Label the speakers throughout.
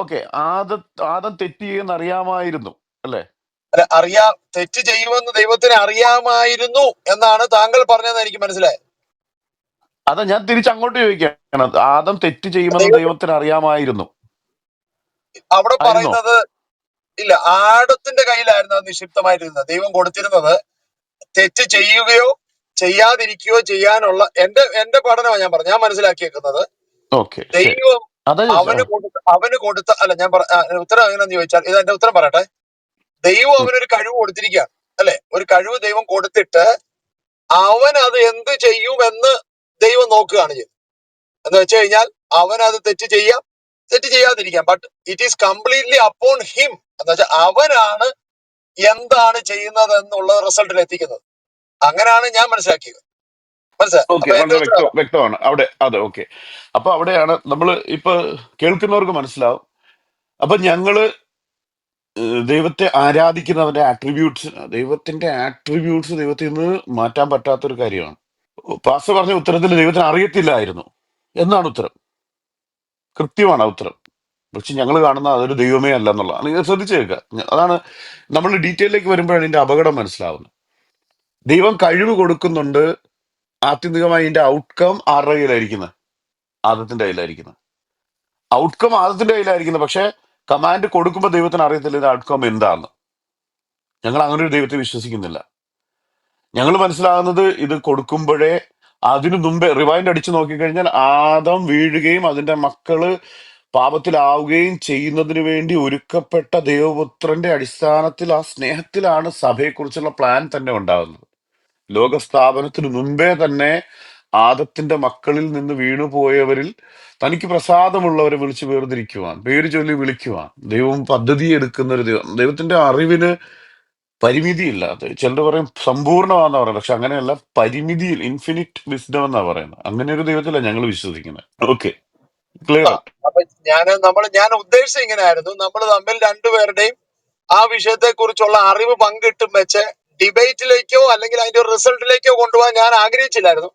Speaker 1: Okay Adam Adam തെറ്റ് ചെയ്യുമെന്ന് അറിയാമായിരുന്നു അല്ലേ?
Speaker 2: അല്ല അറിയാ തെറ്റ് ചെയ്യുമെന്ന് ദൈവത്തിന് അറിയാമായിരുന്നു എന്നാണ് താങ്കൾ പറഞ്ഞതെന്ന് എനിക്ക് മനസ്സിലായത്
Speaker 1: അതാ ഞാൻ തിരിച്ചങ്ങോട്ട് ചോദിക്കുകയാണ് ആദം തെറ്റ് ചെയ്യുമെന്ന് ദൈവത്തിന് അറിയാമായിരുന്നു.
Speaker 2: അവിടെ പറയുന്നത് ഇല്ല ആടത്തിന്റെ കയ്യിലായിരുന്നു അത് നിക്ഷിപ്തമായിരുന്നത് ദൈവം കൊടുത്തിരുന്നത് തെറ്റ് ചെയ്യുകയോ ചെയ്യാതിരിക്കുകയോ ചെയ്യാനുള്ള എന്റെ എന്റെ പഠനമാണ് ഞാൻ പറഞ്ഞു ഞാൻ മനസ്സിലാക്കിയേക്കുന്നത് ദൈവം
Speaker 1: അതാ
Speaker 2: അവന് കൊടുത്ത അവന് കൊടുത്ത അല്ല ഞാൻ പറ ആ, ഉത്തരം എങ്ങനെയാന്ന് ചോദിച്ചാൽ ഇത് എന്റെ ഉത്തരം പറയട്ടെ. ദൈവം അവനൊരു കഴിവ് കൊടുത്തിരിക്കുകയാണ് അല്ലെ? ഒരു കഴിവ് ദൈവം കൊടുത്തിട്ട് അവൻ അത് എന്ത് ചെയ്യുമെന്ന് ദൈവം നോക്കുകയാണ് ചെയ്തത് എന്ന് വെച്ച് കഴിഞ്ഞാൽ അവൻ അത് തെറ്റ് ചെയ്യാം തെറ്റ് ചെയ്യാതിരിക്കാം. But it is completely upon him എന്ന് വെച്ചാൽ അവനാണ് എന്താണ് ചെയ്യുന്നത് എന്നുള്ള റിസൾട്ടിൽ എത്തിക്കുന്നത്. അങ്ങനെയാണ് ഞാൻ മനസ്സിലാക്കിയത്.
Speaker 1: ഓക്കെ വളരെ വ്യക്തമാണ്. അവിടെ അതെ ഓക്കെ അപ്പൊ അവിടെയാണ് നമ്മൾ ഇപ്പൊ കേൾക്കുന്നവർക്ക് മനസ്സിലാവും. അപ്പൊ ഞങ്ങൾ ഏഹ് ദൈവത്തെ ആരാധിക്കുന്നവന്റെ ആട്രിബ്യൂട്ട്സ് ദൈവത്തിന്റെ ആട്രിബ്യൂട്ട്സ് ദൈവത്തിൽ നിന്ന് മാറ്റാൻ പറ്റാത്തൊരു കാര്യമാണ്. പാസ് പറഞ്ഞ ഉത്തരത്തിൽ ദൈവത്തിന് അറിയത്തില്ലായിരുന്നു. എന്നാണ് ഉത്തരം? കൃത്യമാണ് ആ ഉത്തരം. പക്ഷെ ഞങ്ങൾ കാണുന്ന അതൊരു ദൈവമേ അല്ല എന്നുള്ളതാണ് നിങ്ങൾ ശ്രദ്ധിച്ചു കേൾക്കുക. ഞ- അതാണ് നമ്മൾ ഡീറ്റെയിലേക്ക് വരുമ്പോഴാണ് ഇതിന്റെ അപകടം മനസ്സിലാവുന്നത്. ദൈവം കഴിവ് കൊടുക്കുന്നുണ്ട് ആത്യന്തികമായി ഇതിന്റെ ഔട്ട്കം ആരുടെ കയ്യിലായിരിക്കുന്നത് ആദത്തിന്റെ കയ്യിലായിരിക്കുന്നത് ഔട്ട്കം ആദത്തിന്റെ കയ്യിലായിരിക്കുന്നത് പക്ഷെ കമാൻഡ് കൊടുക്കുമ്പോൾ ദൈവത്തിന് അറിയത്തില്ല ഇത് ഔട്ട്കം എന്താന്ന്. ഞങ്ങൾ അങ്ങനെ ഒരു ദൈവത്തെ വിശ്വസിക്കുന്നില്ല. ഞങ്ങൾ മനസ്സിലാകുന്നത് ഇത് കൊടുക്കുമ്പോഴേ അതിനു മുമ്പേ റിവൈൻഡ് അടിച്ചു നോക്കിക്കഴിഞ്ഞാൽ ആദം വീഴുകയും അതിന്റെ മക്കൾ പാപത്തിലാവുകയും ചെയ്യുന്നതിന് വേണ്ടി ഒരുക്കപ്പെട്ട ദൈവപുത്രന്റെ അടിസ്ഥാനത്തിൽ ആ സ്നേഹത്തിലാണ് സഭയെക്കുറിച്ചുള്ള പ്ലാൻ തന്നെ ഉണ്ടാകുന്നത്. ലോകസ്ഥാപനത്തിന് മുമ്പേ തന്നെ ആദത്തിന്റെ മക്കളിൽ നിന്ന് വീണുപോയവരിൽ തനിക്ക് പ്രസാദമുള്ളവരെ വിളിച്ചു വേർതിരിക്കുവാൻ പേര് ചൊല്ലി വിളിക്കുവാൻ ദൈവം പദ്ധതി എടുക്കുന്ന ഒരു ദൈവം ദൈവത്തിന്റെ അറിവിന് പരിമിതിയില്ല. അത് ചിലർ പറയും സമ്പൂർണമാണെന്ന് പറയുന്നത് പക്ഷെ അങ്ങനെയല്ല പരിമിതിയിൽ ഇൻഫിനിറ്റ് വിസ്ഡം എന്നാ പറയുന്നത്. അങ്ങനെ ഒരു ദൈവത്തിലാണ് ഞങ്ങൾ വിശ്വസിക്കുന്നത്. ഓക്കെ ക്ലിയർ
Speaker 2: ഞാൻ നമ്മൾ ഞാൻ ഉദ്ദേശിച്ചത് ഇങ്ങനെയായിരുന്നു. നമ്മൾ തമ്മിൽ രണ്ടുപേരുടെയും ആ വിഷയത്തെ കുറിച്ചുള്ള അറിവ് പങ്കിട്ടും വെച്ച് ഡിബേറ്റിലേക്കോ അല്ലെങ്കിൽ അതിന്റെ ഒരു റിസൾട്ടിലേക്കോ കൊണ്ടുപോകാൻ ഞാൻ ആഗ്രഹിച്ചില്ലായിരുന്നു.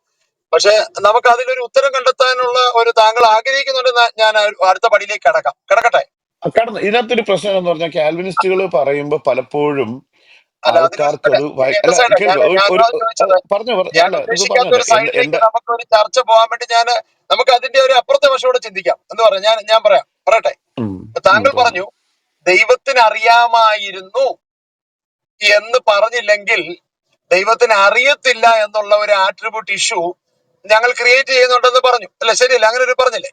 Speaker 2: പക്ഷെ നമുക്ക് അതിലൊരു ഉത്തരം കണ്ടെത്താനുള്ള ഒരു താങ്കൾ ആഗ്രഹിക്കുന്നുണ്ടെന്ന് ഞാൻ അടുത്ത പടിയിലേക്ക് കടക്കാം. കിടക്കട്ടെ?
Speaker 1: കടന്നു. ഇതിനകത്തൊരു പ്രശ്നം എന്ന് പറഞ്ഞാൽ കാൽവിനിസ്റ്റുകൾ പറയുമ്പോൾ പലപ്പോഴും
Speaker 2: അല്ല
Speaker 1: ആൾക്കാർക്ക് അത് വയ-
Speaker 2: എന്റെ
Speaker 1: അല്ല
Speaker 2: സൈഡ് ഞാൻ
Speaker 1: ഒരു
Speaker 2: ഞാൻ
Speaker 1: ഒരു
Speaker 2: അതാണ് ചോദിച്ചത്
Speaker 1: അത് പറഞ്ഞു
Speaker 2: ഞാൻ
Speaker 1: അല്ല ഇത്
Speaker 2: ഉദ്ദേശിക്കാത്ത
Speaker 1: പറഞ്ഞത്
Speaker 2: ഒരു
Speaker 1: എന്റെ
Speaker 2: സൈഡിലേക്ക്
Speaker 1: എന്റെ
Speaker 2: നമുക്ക് ഒരു ചർച്ച പോകാൻ വേണ്ടി ഞാൻ നമുക്ക് അതിന്റെ ഒരു അപ്പുറത്തെ വശത്തോടെ ചിന്തിക്കാം. എന്ന് പറയാം ഞാൻ ഞാൻ പറയാം. പറയട്ടെ?
Speaker 1: ഉം, ഉം,
Speaker 2: താങ്കൾ
Speaker 1: പറഞ്ഞു
Speaker 2: പറഞ്ഞു ദൈവത്തിന് അറിയാമായിരുന്നു എന്ന് പറഞ്ഞില്ലെങ്കിൽ ദൈവത്തിന് അറിയത്തില്ല എന്നുള്ള ഒരു ആട്രിബ്യൂട്ട് ഇഷ്യൂ ഞങ്ങൾ ക്രിയേറ്റ് ചെയ്യുന്നുണ്ടെന്ന് പറഞ്ഞു. അല്ല ശരിയല്ല അങ്ങനെ ഒരു പറഞ്ഞില്ലേ?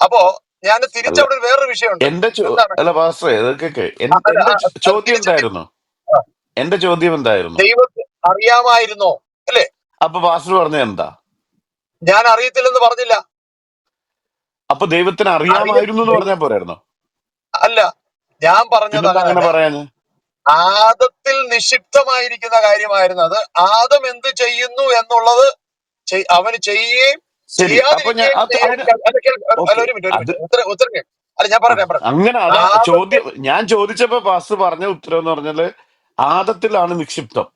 Speaker 2: അപ്പോ ഞാൻ
Speaker 1: അല്ല
Speaker 2: തിരിച്ചവിടെ ഒരു വേറൊരു വിഷയമുണ്ട്.
Speaker 1: എന്റെ ചോ
Speaker 2: എന്താണ്?
Speaker 1: അല്ല പാസ്റ്ററെ ഇതൊക്കെ
Speaker 2: ആ,
Speaker 1: എന്റെ
Speaker 2: അല്ല,
Speaker 1: എന്റെ ചോ-
Speaker 2: അത്
Speaker 1: ചോദ്യം
Speaker 2: തിരിച്ച്
Speaker 1: എന്തായിരുന്നു?
Speaker 2: ആ,
Speaker 1: എന്റെ ചോദ്യം എന്തായിരുന്നു?
Speaker 2: ദൈവത്തിന് അറിയാമായിരുന്നോ? അല്ലേ?
Speaker 1: അപ്പൊ പാസ്റ്റർ പറഞ്ഞ എന്താ?
Speaker 2: ഞാൻ അറിയത്തില്ലെന്ന് പറഞ്ഞില്ല.
Speaker 1: അപ്പൊ ദൈവത്തിന്
Speaker 2: അറിയ
Speaker 1: അറിയാമായിരുന്നു എന്ന് പറഞ്ഞാൽ പോരായിരുന്നോ?
Speaker 2: അല്ല ഞാൻ പറഞ്ഞത്
Speaker 1: പിന്നെന്താ അങ്ങനെ
Speaker 2: അങ്ങനല്ല
Speaker 1: പറയാന്
Speaker 2: ആദത്തിൽ നിക്ഷിപ്തമായിരിക്കുന്ന കാര്യമായിരുന്നു അത്. ആദം എന്ത് ചെയ്യുന്നു എന്നുള്ളത് ചെയ്- അവന് ചെയ്യുകയും
Speaker 1: ശരി അപ്പൊ ഞാൻ
Speaker 2: ചെയ്യാതിരിക്കുകയും
Speaker 1: അത്
Speaker 2: ചെയ്യാൻ
Speaker 1: അതിന്
Speaker 2: അല്ല കേൾക്ക്, അല്ല
Speaker 1: ഓക്കെ.
Speaker 2: ഒരു മിനിറ്റ് ഒരു
Speaker 1: അത്
Speaker 2: മിനിറ്റ്. ഉത്തരം ഉത്തരം കേൾക്ക്. അല്ല ഞാൻ
Speaker 1: ആ, അങ്ങനെ അതാ
Speaker 2: ആദത്തിൽ
Speaker 1: ചോദ്യം. ഞാൻ ചോദിച്ചപ്പോ പാസ്റ്റർ പറഞ്ഞ ഉത്തരം എന്ന് പറഞ്ഞാൽ ആദത്തിലാണ് നിക്ഷിപ്തം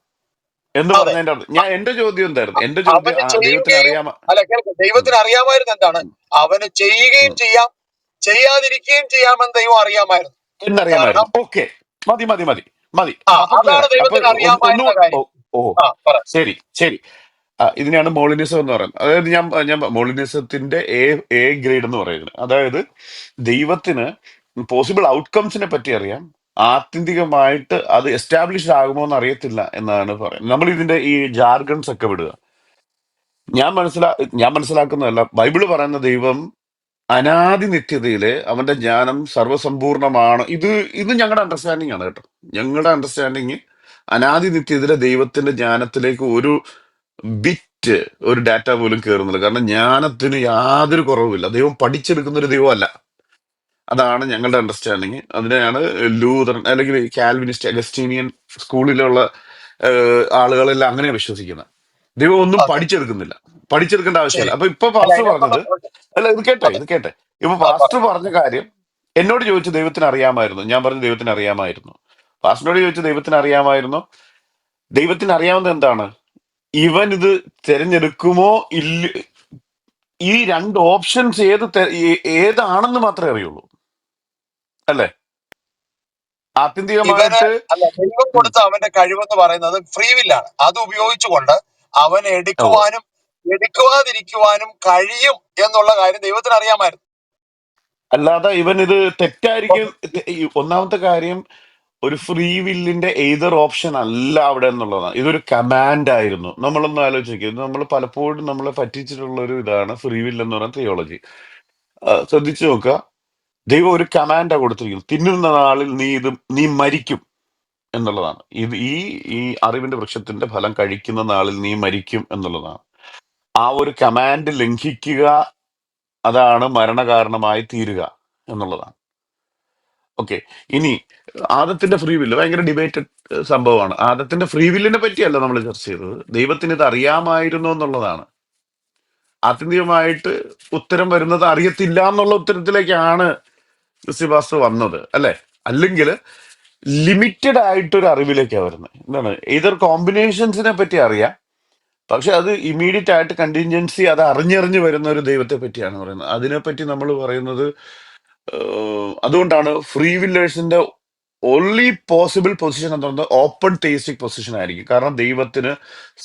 Speaker 1: എന്ന്
Speaker 2: അതെ.
Speaker 1: പറഞ്ഞതിന്റെ അർത്ഥം. ഞാൻ എന്റെ ചോദ്യം എന്തായിരുന്നു? എന്റെ ചോദ്യം
Speaker 2: അവന്
Speaker 1: ആ ദൈവത്തിന്
Speaker 2: ചെയ്യുകയും
Speaker 1: അറിയാമ
Speaker 2: അല്ല കേൾക്ക് ദൈവത്തിന് അറിയാമായിരുന്നു എന്താണ്? അവന് ചെയ്യുകയും. ചെയ്യാം ചെയ്യാതിരിക്കുകയും ചെയ്യാമെന്ന് ദൈവം അറിയാമായിരുന്നു. കാരണം
Speaker 1: എന്നറിയാമായിരുന്നു ഓക്കെ. മതി മതി മതി. മതി. ഓ ശരി ശരി. ഇതിനെയാണ് മോളിനിസം എന്ന് പറയുന്നത്. അതായത് ഞാൻ ഞാൻ മോളിനിസത്തിന്റെ എ എ ഗ്രേഡ് എന്ന് പറയുന്നത്. അതായത് ദൈവത്തിന് പോസിബിൾ ഔട്ട്കംസിനെ പറ്റി അറിയാം. ആത്യന്തികമായിട്ട് അത് എസ്റ്റാബ്ലിഷ് ആകുമോ എന്ന് അറിയത്തില്ല എന്നാണ് പറയുന്നത്. നമ്മൾ ഇതിന്റെ ഈ ജാർഗൺസ് ഒക്കെ വിടുക. ഞാൻ മനസ്സിലാ ഞാൻ മനസ്സിലാക്കുന്നതല്ല. ബൈബിൾ പറയുന്ന ദൈവം അനാദി നിത്യതയിലെ അവന്റെ ജ്ഞാനം സർവസമ്പൂർണമാണ് ഇത് ഇത് ഞങ്ങളുടെ അണ്ടർസ്റ്റാൻഡിങ് ആണ് കേട്ടോ. ഞങ്ങളുടെ അണ്ടർസ്റ്റാൻഡിങ് അനാദി നിത്യതയിലെ ദൈവത്തിന്റെ ജ്ഞാനത്തിലേക്ക് ഒരു ബിറ്റ് ഒരു ഡാറ്റ പോലും കയറുന്നില്ല കാരണം ജ്ഞാനത്തിന് യാതൊരു കുറവുമില്ല. ദൈവം പഠിച്ചെടുക്കുന്ന ഒരു ദൈവമല്ല. അതാണ് ഞങ്ങളുടെ അണ്ടർസ്റ്റാൻഡിങ് അതിനെയാണ് ലൂതറൻ അല്ലെങ്കിൽ കാൽവിനിസ്റ്റ് അഗസ്റ്റീനിയൻ സ്കൂളിലുള്ള ഏഹ്, ആളുകളെല്ലാം അങ്ങനെ വിശ്വസിക്കുന്നത്. ദൈവം ഒന്നും
Speaker 2: ഓക്കെ.
Speaker 1: പഠിച്ചെടുക്കുന്നില്ല. പഠിച്ചെടുക്കേണ്ട
Speaker 2: ശരി.
Speaker 1: ആവശ്യമില്ല അപ്പൊ ഇപ്പൊ
Speaker 2: അല്ല
Speaker 1: പാസ്റ്റർ
Speaker 2: അതിനകത്തുള്ള
Speaker 1: പറഞ്ഞത് അല്ല ഇത് കേട്ടെ
Speaker 2: അതെ
Speaker 1: ഇത് കേട്ടെ. ഇപ്പൊ
Speaker 2: ആ
Speaker 1: പാസ്റ്റർ പറഞ്ഞ കാര്യം എന്നോട് ചോദിച്ചു ദൈവത്തിന് അറിയാമായിരുന്നു ഞാൻ പറഞ്ഞു ദൈവത്തിന് അറിയാമായിരുന്നു പാസ്റ്ററിനോട് ചോദിച്ചു ദൈവത്തിന് അറിയാമായിരുന്നു ദൈവത്തിന് അറിയാവുന്നത് എന്താണ്? ഇവൻ ഇത് തിരഞ്ഞെടുക്കുമോ ഇല്ല ഈ രണ്ട് ഓപ്ഷൻസ് ഏത് തെ- ഏ- ഏതാണെന്ന് മാത്രമേ അറിയുള്ളൂ. അല്ലെ?
Speaker 2: ഇവന്
Speaker 1: ആത്യന്തികമായിട്ട്
Speaker 2: അല്ല ദൈവം
Speaker 1: ഉം,
Speaker 2: കൊടുത്ത അവന്റെ കഴിവെന്ന് പറയുന്നത് ഫ്രീ വില്ലാണ് അത് ഉപയോഗിച്ചുകൊണ്ട് അവൻ
Speaker 1: ഉവ്വ്.
Speaker 2: എടുക്കുവാനും എടുക്കുവാതിരിക്കുവാനും കഴിയും എന്നുള്ള കാര്യം ദൈവത്തിന് അറിയാമായിരുന്നു.
Speaker 1: അല്ലാതെ ഇവൻ ഇത് തെറ്റായിരിക്കും. ഒന്നാമത്തെ കാര്യം ഒരു ഫ്രീ വില്ലിന്റെ ഏതൊരു ഓപ്ഷൻ അല്ല അവിടെ എന്നുള്ളതാണ്. ഇതൊരു കമാൻഡ് ആയിരുന്നു. നമ്മളൊന്ന് ആലോചിക്കുക നമ്മൾ പലപ്പോഴും നമ്മളെ പറ്റിച്ചിട്ടുള്ള ഒരു ഇതാണ് ഫ്രീ വില്ല് എന്ന് പറയുന്ന തിയോളജി ശ്രദ്ധിച്ചു നോക്കുക. ദൈവം ഒരു കമാൻഡാ കൊടുത്തിരിക്കുന്നത് തിന്നുന്ന നാളിൽ നീ ഇത് നീ മരിക്കും എന്നുള്ളതാണ്. ഇത് ഈ ഈ അറിവിന്റെ വൃക്ഷത്തിന്റെ ഫലം കഴിക്കുന്ന നാളിൽ നീ മരിക്കും എന്നുള്ളതാണ്. ആ ഒരു കമാൻഡ് ലംഘിക്കുക അതാണ് മരണകാരണമായി തീരുക എന്നുള്ളതാണ്. ഓക്കെ ഇനി ആദത്തിന്റെ ഫ്രീ വില്ല് ഭയങ്കര ഡിബേറ്റഡ് സംഭവമാണ്. ആദത്തിന്റെ ഫ്രീ വില്ലിനെ പറ്റിയല്ല നമ്മൾ ചർച്ച ചെയ്തത്. ദൈവത്തിന് ഇത് അറിയാമായിരുന്നു എന്നുള്ളതാണ്. ആത്യന്തികമായിട്ട് ഉത്തരം വരുന്നത് അറിയത്തില്ല എന്നുള്ള ഉത്തരത്തിലേക്കാണ് ക്രിസ്ത്യബാസ് വന്നത് അല്ലെ? അല്ലെങ്കിൽ ലിമിറ്റഡ് ആയിട്ടൊരു അറിവിലേക്കാണ് വരുന്നത്. എന്താണ്? ഇതർ കോമ്പിനേഷൻസിനെ പറ്റി അറിയാം. പക്ഷെ അത് ഇമീഡിയറ്റ് ആയിട്ട് കണ്ടിൻജൻസി അത് അറിഞ്ഞറിഞ്ഞ് വരുന്ന ഒരു ദൈവത്തെ പറ്റിയാണ് പറയുന്നത്. അതിനെപ്പറ്റി നമ്മൾ പറയുന്നത് ഏഹ്, അതുകൊണ്ടാണ് ഫ്രീ വില്ലേഴ്സിന്റെ ഓൺലി പോസിബിൾ പൊസിഷൻ എന്ന് പറയുന്നത് ഓപ്പൺ തേസ്റ്റിക് പൊസിഷൻ ആയിരിക്കും. കാരണം ദൈവത്തിന്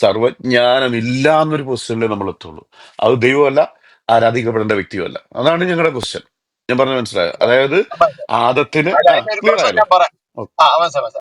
Speaker 1: സർവജ്ഞാനമില്ല എന്നൊരു പൊസിഷനിലേ നമ്മൾ എത്തുള്ളൂ. അത് ദൈവമല്ല ആരാധിക്കപ്പെടേണ്ട വ്യക്തിയുമല്ല. അതാണ് ഞങ്ങളുടെ ക്വസ്റ്റ്യൻ ഞാൻ പറഞ്ഞ മനസ്സിലായത് അതായത് ആദത്തിന് ആ
Speaker 2: അതിന്റെ ഒരു
Speaker 1: ക്ലിയർ
Speaker 2: പ്രശ്നം
Speaker 1: ആയല്ലോ.
Speaker 2: ഞാൻ പറയാം.
Speaker 1: ഓക്കെ.
Speaker 2: ആ മനസ്സിലായി മനസ്സിലായി